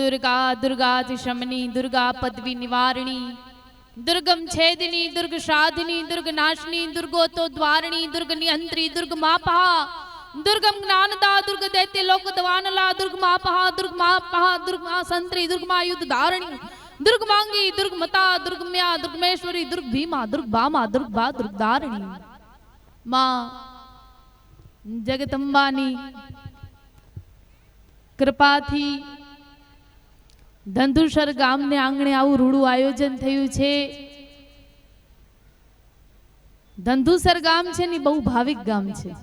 દુર્ગા દુર્ગાતિ શમની દુર્ગા પદવી નિવારણી. દુર્ગમ છેદની દુર્ગ સાધની દુર્ગ નાશની દુર્ગોતો દ્વારણી દુર્ગ નિયંત્રી દુર્ગ માપહા દુર્ગમ જ્ઞાનદા દુર્ગ દૈત્ય લોક દવાનલા દુર્ગ માપહા દુર્ગ માપહા દુર્ગ મા સંત્રી દુર્ગ મા યુદ્ધ ધારણી. દુર્ગ માંગી દુર્ગ મતા દુર્ગ મ્યા દુર્ગમેશ્વરી દુર્ગ ભીમા દુર્ગ ભામા દુર્ગ ભા દુર્ગ ધારણી માં, જગદંબાની કૃપાથી ધંધુસર ગામને આંગણે આવું રૂડું આયોજન થયું છે. ધંધુસર ગામ છે ને બહુ ભાવિક ગામ છે.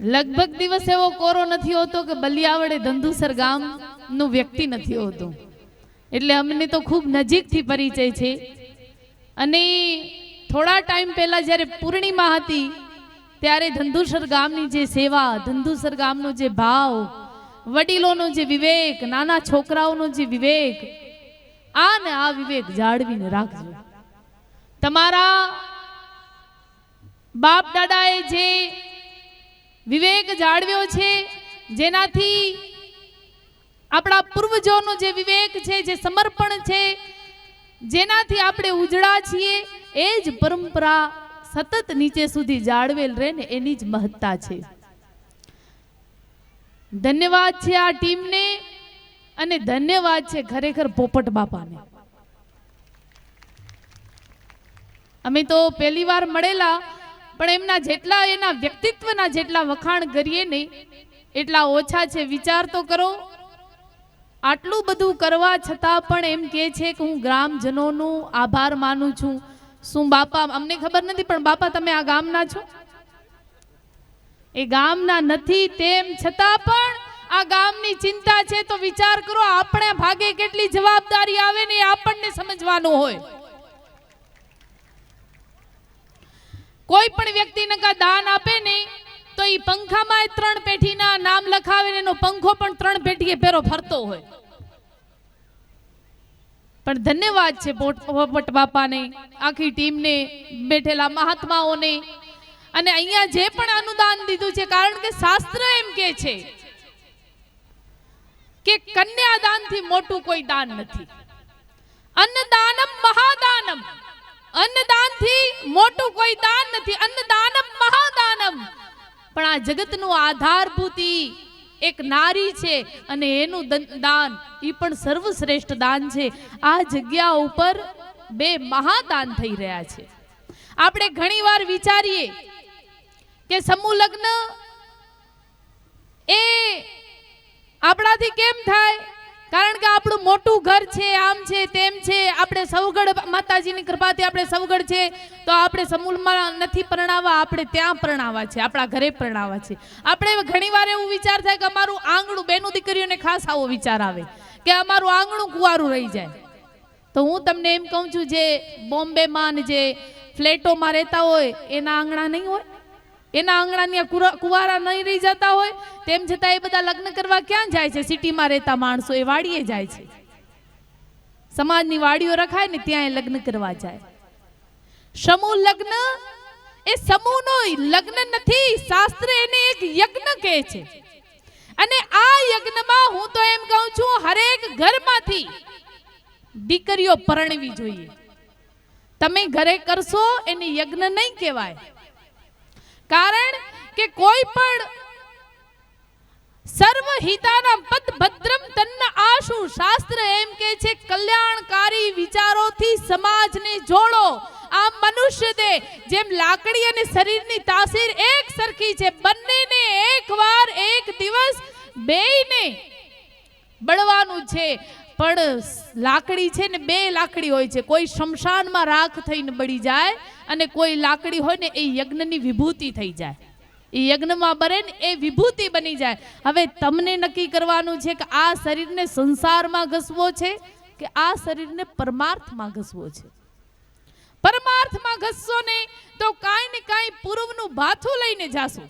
લગભગ દિવસ એવો કોરો નથી હોતો કે બલિયાવડે ધંધુસર ગામનું વ્યક્તિ નથી હોતું. એટલે અમને તો ખૂબ નજીકથી પરિચય છે. અને થોડા ટાઈમ પહેલા જ્યારે પૂર્ણિમા હતી, ત્યારે ધંધુસર ગામની જે સેવા ધંધુસર ગામનો જે ભાવ વડીલોનો જે વિવેક, નાના છોકરાઓનો જે વિવેક આ ને આ વિવેક જાળવીને રાખજો. તમારા બાપ દાદાએ જે વિવેક જાળવ્યો છે, જેનાથી આપણા પૂર્વજોનો જે વિવેક છે, જે સમર્પણ છે, જેનાથી આપણે ઉજળા છીએ, એ જ પરંપરા સતત નીચે સુધી જાળવેલ રહે ને એની જ મહત્તા છે. ધન્યવાદ છે આ ટીમને અને ધન્યવાદ છે ખરેખર પોપટ બાપાને. અમે તો પહેલી વાર મળેલા, પણ એમના જેટલા એના વ્યક્તિત્વના જેટલા વખાણ કરીએ ને, એટલા ઓછા છે. વિચાર તો કરો. આટલું બધું કરવા છતાં પણ એમ કે છે કે હું ગ્રામજનોનું આભાર માનું છું. શું બાપા, અમને ખબર નથી, પણ બાપા, તમે આ ગામના છો? એ ગામના નથી તેમ છતાં પણ આ ગામની ચિંતા છે તો વિચાર કરો આપણે ભાગે કેટલી જવાબદારી આવે ને એ આપણને સમજવાનું હોય. કોઈ પણ વ્યક્તિ નકા દાન આપે ને તો એ પંખામાં ત્રણ પેઢીના નામ લખાવે ને એનો પંખો પણ ત્રણ પેઢીએ ફેરો ફરતો હોય. પણ ધન્યવાદ છે પોટ- બાપાને, આખી ટીમને બેઠેલા મહાત્માઓને. અને અહીંયા જે પણ અનુદાન દીધું છે, કારણ કે શાસ્ત્ર એમ કે છે કે કન્યાદાનથી મોટું કોઈ દાન નથી. અન્નદાનમ મહાદાનમ. અન્નદાનથી મોટું કોઈ દાન નથી. અન્નદાનમ મહાદાનમ. પણ આ જગતનું આધારભૂતિ એક નારી છે અને એનું દાન એ પણ સર્વશ્રેષ્ઠ દાન છે. આ જગ્યા ઉપર બે મહાદાન થઈ રહ્યા છે. આપણે ઘણીવાર વિચારીએ કે સમૂહ લગ્ન એ આપણાથી કેમ થાય? કારણ કે આપણું મોટું ઘર છે, આમ છે, તેમ છે, આપણે સવગડ માતાજીની કૃપાથી આપણે સવગડ છે, તો આપણે સમૂહમાં નથી પરણાવવા, આપણે ત્યાં પરણાવવા છે, આપણા ઘરે પરણાવવા છે. આપણે ઘણીવાર એવું વિચાર થાય કે અમારું આંગણું બેનું દીકરીઓને ખાસ આવો વિચાર આવે, કે અમારું આંગણું કુવારું રહી જાય. તો હું તમને એમ કહું છું, જે બોમ્બેમાં ને જે ફ્લેટોમાં રહેતા હોય, એના આંગણા નહીં હોય? એના આંગણાની કુવારા નહીં રહી જતા હોય, તેમ છતાં એ બધા લગ્ન કરવા ક્યાં જાય છે? સિટીમાં રહેતા માણસો એ વાડીએ જાય છે. સમાજની વાડીઓ રખાય ને ત્યાં એ લગ્ન કરવા જાય. સમૂહ લગ્ન એ સમૂહનો લગ્ન નથી, શાસ્ત્ર એને એક યજ્ઞ કહે છે. અને આ યજ્ઞમાં હું તો એમ કહું છું, હરેક ઘરમાંથી દીકરીઓ પરણવી જોઈએ. તમે ઘરે કરશો, એને યજ્ઞ નહીં કહેવાય. કારણ કે કોઈ પણ સર્વ હિતાના પદ ભદ્રમ તન્ન આશુ શાસ્ત્ર એમ કે છે, કલ્યાણકારી વિચારોથી સમાજને જોડો. આ મનુષ્ય દે, જેમ લાકડી અને શરીરની તાસીર એક સરખી છે, બંનેને એકવાર એક દિવસ બેયને બળવાનું છે. પણ લાકડી છે ને બે લાકડી હોય છે. કોઈ શમશાનમાં રાખ થઈને બળી જાય અને કોઈ લાકડી હોય ને એ યજ્ઞની વિભૂતિ થઈ જાય. એ યજ્ઞમાં બને ને એ વિભૂતિ બની જાય. હવે તમને નક્કી કરવાનું છે કે આ શરીરને સંસારમાં ઘસવો છે કે આ શરીરને પરમાર્થમાં ઘસવો છે? પરમાર્થમાં ઘસશો ને તો કાંઈ ને કાંઈ પૂર્વનું ભાથું લઈને જાશો.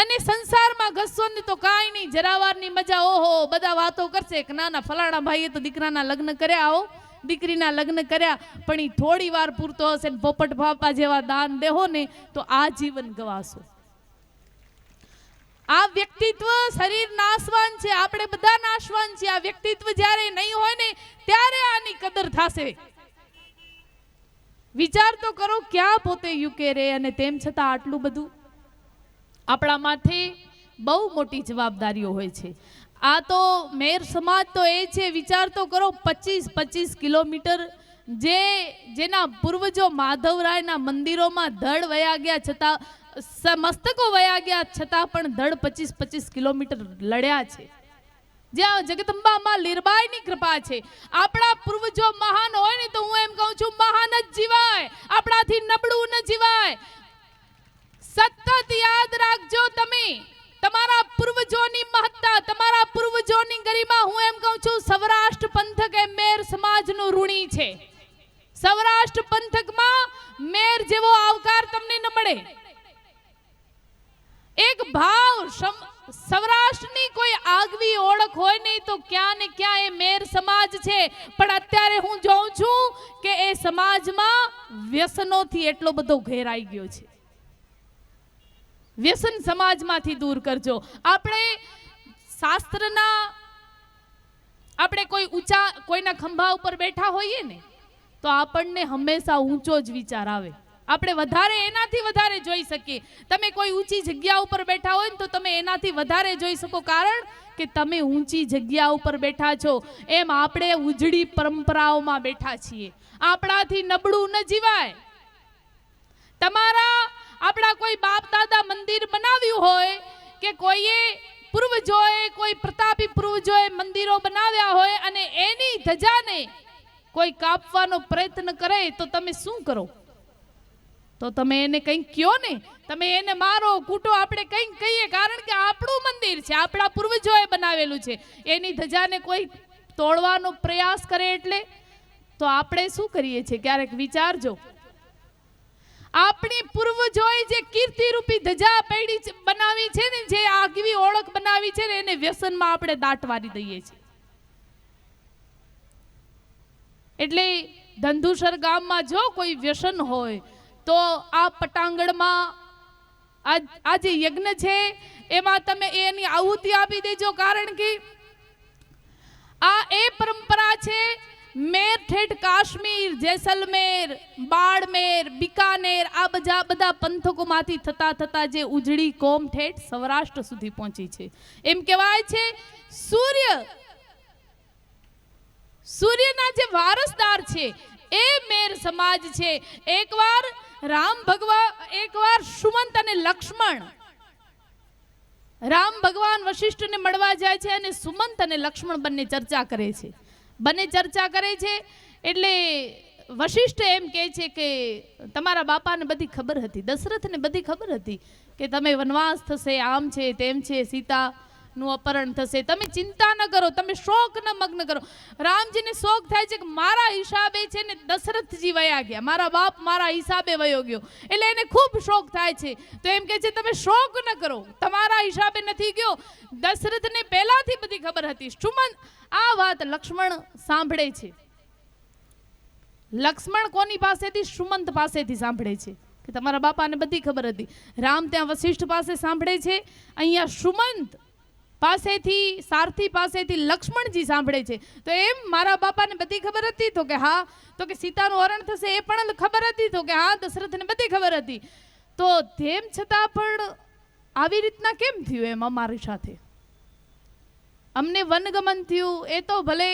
અને સંસારમાં ઘસશો ને તો કાંઈ નહીં, જરાવારની મજા, ઓહો, બધા વાતો કરશે કે ના ના ફલાણા ભાઈએ તો દીકરાના લગ્ન કર્યા, આવો, દીકરીના લગ્ન કર્યા, પણ એ થોડી વાર પૂરતો હશે ને પોપટ બાપા જેવા દાન દેહો ને તો આ જીવન ગવાશો. આ વ્યક્તિત્વ શરીર નાશવાન છે, આપણે બધા નાશવાન છે આ વ્યક્તિત્વ જ્યારે નહીં હોય ને ત્યારે આની કદર થશે. વિચાર તો કરો, ક્યાં પોતે યુકે રે અને તેમ છતાં આટલું બધું? આપણા માથે બહુ મોટી જવાબદારીઓ હોય છે. આ તો મેર સમાજ તો એ છે, વિચાર તો કરો, પચીસ પચીસ કિલોમીટર જે જેના પૂર્વજો માધવરાયના મંદિરોમાં ધડ વયા ગયા છતાં મસ્તકો વયા ગયા છતાં પણ ધડ પચીસ પચીસ કિલોમીટર લડ્યા છે. જ્યાં જગદંબામાં લીરબાઈની કૃપા છે. આપણા પૂર્વજો મહાન હોય ને તો હું એમ કહું છું, મહાન જ જીવાય. આપણાથી નબળું ન જીવાય. સતત યાદ રાખજો તમે. તમારા પૂર્વજોની મહત્તા, તમારા પૂર્વજોની ગરિમા હું એમ કહું છું, સૌરાષ્ટ્ર પંથક એ મેર સમાજનું ઋણી છે. સૌરાષ્ટ્ર પંથકમાં મેર જેવો આવકાર તમને ન મળે. એક ભાવ સૌરાષ્ટ્રની કોઈ આગવી ઓળખ હોય નહીં તો ક્યાં ને ક્યાં એ મેર સમાજ છે. પણ અત્યારે હું જોઉં છું કે એ સમાજમાં વ્યસનોથી એટલો બધો ઘેરાઈ ગયો છે. વ્યસન સમાજમાંથી દૂર કરજો. આપણે શાસ્ત્રના, આપણે કોઈ ઊંચા, કોઈના ખંભા ઉપર બેઠા હોઈએ ને, તો આપણને હંમેશા ઊંચો જ વિચાર આવે. આપણે વધારે એનાથી વધારે જોઈ શકીએ. તમે કોઈ ઊંચી જગ્યા ઉપર બેઠા હોય ને, તો તમે એનાથી વધારે જોઈ શકો. કારણ કે તમે ઊંચી જગ્યા ઉપર બેઠા છો. એમ આપણે ઉજળી પરંપરાઓમાં બેઠા છીએ. આપણાથી નબળું ન જીવાય. તમારા આપણા કોઈ બાપ દાદા મંદિર બનાવ્યું હોય કે કોઈએ પૂર્વજોએ કોઈ પ્રતાપી પૂર્વજોએ મંદિરો બનાવ્યા હોય અને એની ધજાને કોઈ કાપવાનો પ્રયત્ન કરે તો તમે શું કરો? તો તમે એને કંઈક કયો ને? તમે એને મારો કૂટો આપણે કંઈક કહીએ, કારણ કે આપણું મંદિર છે, આપણા પૂર્વજોએ બનાવેલું છે. એની ધજાને કોઈ તોડવાનો પ્રયાસ કરે એટલે? તો આપણે શું કરીએ છીએ? ક્યારેક વિચારજો. આપણી પૂર્વજોએ જે કીર્તિરૂપી ધજા પૈડી બનાવી છે ને, જે આગવી ઓળખ બનાવી છે ને, એને વ્યસનમાં આપણે દાટવારી દઈએ છીએ. એટલે ધંધુસર ગામમાં જો કોઈ વ્યસન હોય, તો આ પટાંગણમાં આ જે યજ્ઞ છે, એમાં તમે એની આહુતિ આપી દેજો. કારણ કે આ એ પરંપરા છે મેર ઠેઠ કાશ્મીર, જેસલમેર બાળમેર બિકાનેર, આ બધા બધા પંથકોમાંથી થતા થતા જે ઉજળી કોમ ઠેઠ સૌરાષ્ટ્ર સુધી પહોંચી છે. એમ કહેવાય છે, સૂર્ય સૂર્યના જે વારસદાર છે, એ મેર સમાજ છે. એકવાર રામ ભગવાન એકવાર સુમંત અને લક્ષ્મણ રામ ભગવાન વશિષ્ઠને મળવા જાય છે અને સુમંત અને લક્ષ્મણ બંને ચર્ચા કરે છે. બંને ચર્ચા કરે છે. એટલે વશિષ્ઠ એમ કહે છે કે તમારા બાપાને બધી ખબર હતી, દશરથને બધી ખબર હતી કે તમે વનવાસ થશે, આમ છે તેમ છે સીતાનું અપહરણ થશે. તમે ચિંતા ન કરો, તમે શોક ન મગ્ન કરો. રામજીને શોક થાય છે કે મારા હિસાબે છે ને દશરથજી વયા ગયા. મારા બાપ મારા હિસાબે વયો ગયો. એટલે એને ખૂબ શોક થાય છે. તો એમ કે છે, તમે શોક ન કરો. તમારા હિસાબે નથી ગયો. દશરથને પહેલાથી બધી ખબર હતી. સુમન, આ વાત લક્ષ્મણ સાંભળે છે. લક્ષ્મણ કોની પાસેથી? સુમંત પાસેથી સાંભળે છે. કે તમારા બાપાને બધી ખબર હતી. રામ ત્યાં વશિષ્ઠ પાસે સાંભળે છે. અહીંયા સુમંત પાસેથી, સારથી પાસેથી લક્ષ્મણજી સાંભળે છે. તો એમ મારા બાપાને બધી ખબર હતી તો કે, હા, તો કે સીતાનું હરણ થશે એ પણ ખબર હતી તો કે, હા, દશરથને બધી ખબર હતી. તો તેમ છતાં પણ આવી રીતના કેમ થયું એમ અમારી સાથે? અમને વનગમન થયું, એ તો ભલે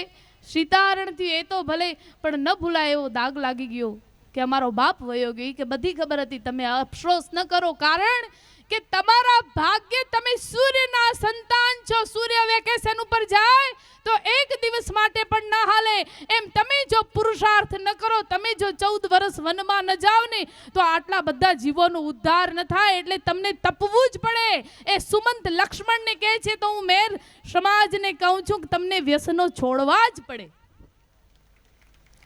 સીતાહરણ થયું, એ તો ભલે, પણ ન ભૂલાય એવો દાગ લાગી ગયો કે અમારો બાપ વયો ગયો. કે બધી ખબર હતી, તમે અફસોસ ન કરો, કારણ કે તમારા ભાગ્ય તમે સૂર્યના સંતાન છો. સૂર્ય વેકેશન ઉપર જાય તો એક દિવસ માટે પણ ન હાલે. એમ તમે જો પુરુષાર્થ ન કરો, તમે જો ચૌદ વર્ષ વનમાં ન જાઓ ને, તો આટલા બધા જીવોનો ઉદ્ધાર ન થાય એટલે તમને તપવું જ પડે. એ સુમંત લક્ષ્મણને કહે છે, તો હું મેર સમાજને કહું છું કે તમને વ્યસનો છોડવા જ પડે.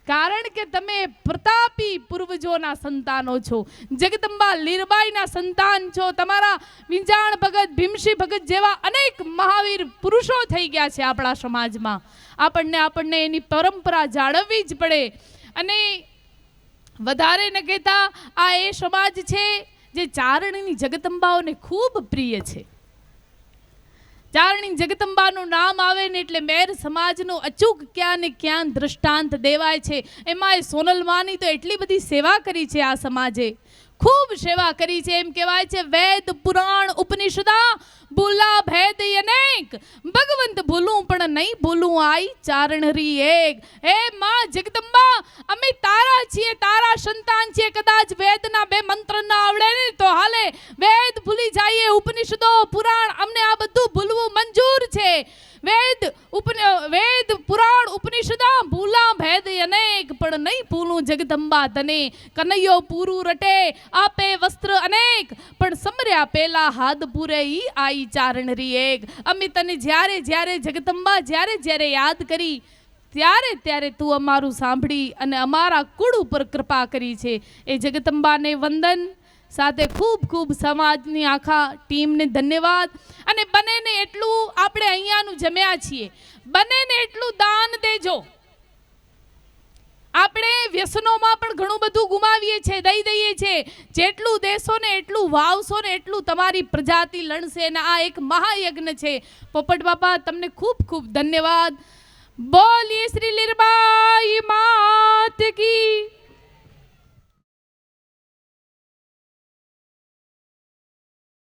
કારણ કે તમે પ્રતાપી પૂર્વજોના સંતાનો છો. જગદંબા લીરબાઈના સંતાન છો. તમારા વિંજાણ ભગત, ભીમસી ભગત જેવા અનેક મહાવીર પુરુષો થઈ ગયા છે આપણા સમાજમાં. આપણને આપણને એની પરંપરા જાળવવી જ પડે. અને વધારે ન કહેતા આ એ સમાજ છે જે ચારણની જગદંબાઓને ખૂબ પ્રિય છે. ચારણી જગદંબાનું નામ આવે ને એટલે મેર સમાજનું અચૂક ક્યાં ને ક્યાં દૃષ્ટાંત દેવાય છે. એમાં સોનલમાની તો એટલી બધી સેવા કરી છે આ સમાજે. ખૂબ સેવા કરી છે. એમ કહેવાય છે, વેદ, પુરાણ, ઉપનિષદા, ભૂલા, ભેદ અનેક. ભગવંત ભૂલું પણ નહીં ભૂલું આઈ ચારણરી એક. હે માં જગદંબા, અમે તારા છીએ, તારા સંતાન છીએ. કદાચ વેદના બે મંત્ર ના આવડે ને તો હાલે. વેદ ભૂલી જઈએ ઉપનિષદો, પુરાણ. અમને આ બધું ભૂલવું મંજૂર છે. વેદ ઉપન, વેદ પુરાણ ઉપનિષદા ભૂલા ભેદ અનેક, પણ નહીં ભૂલું જગદંબા તને. કનૈયો પૂરું રટે, આપે વસ્ત્ર અનેક, પણ સમર્યા પેલા હાથ પૂરે ઈ આઈ ચારણ રી એક અમે તને જ્યારે જ્યારે જગદંબા જ્યારે જ્યારે યાદ કરી, ત્યારે ત્યારે તું અમારું સાંભળી અને અમારા કુળ ઉપર કૃપા કરી છે. એ જગદંબાને વંદન. સાથે ખૂબ ખૂબ સમાજની આખા ટીમને ધન્યવાદ. અને બનેને એટલું આપણે અહીંયાનું જમ્યા છીએ. બનેને એટલું દાન દેજો. આપણે વ્યસનોમાં પણ ઘણું બધું ગુમાવીએ છીએ દઈ દઈએ છીએ જેટલું દેશો ને એટલું વાવશો ને એટલું તમારી પ્રજાતિ લણશે અને આ એક મહાયજ્ઞ છે. પોપટ બાપા, તમને ખૂબ ખૂબ ધન્યવાદ. બોલીએ શ્રી લીરબાઈ માત કી.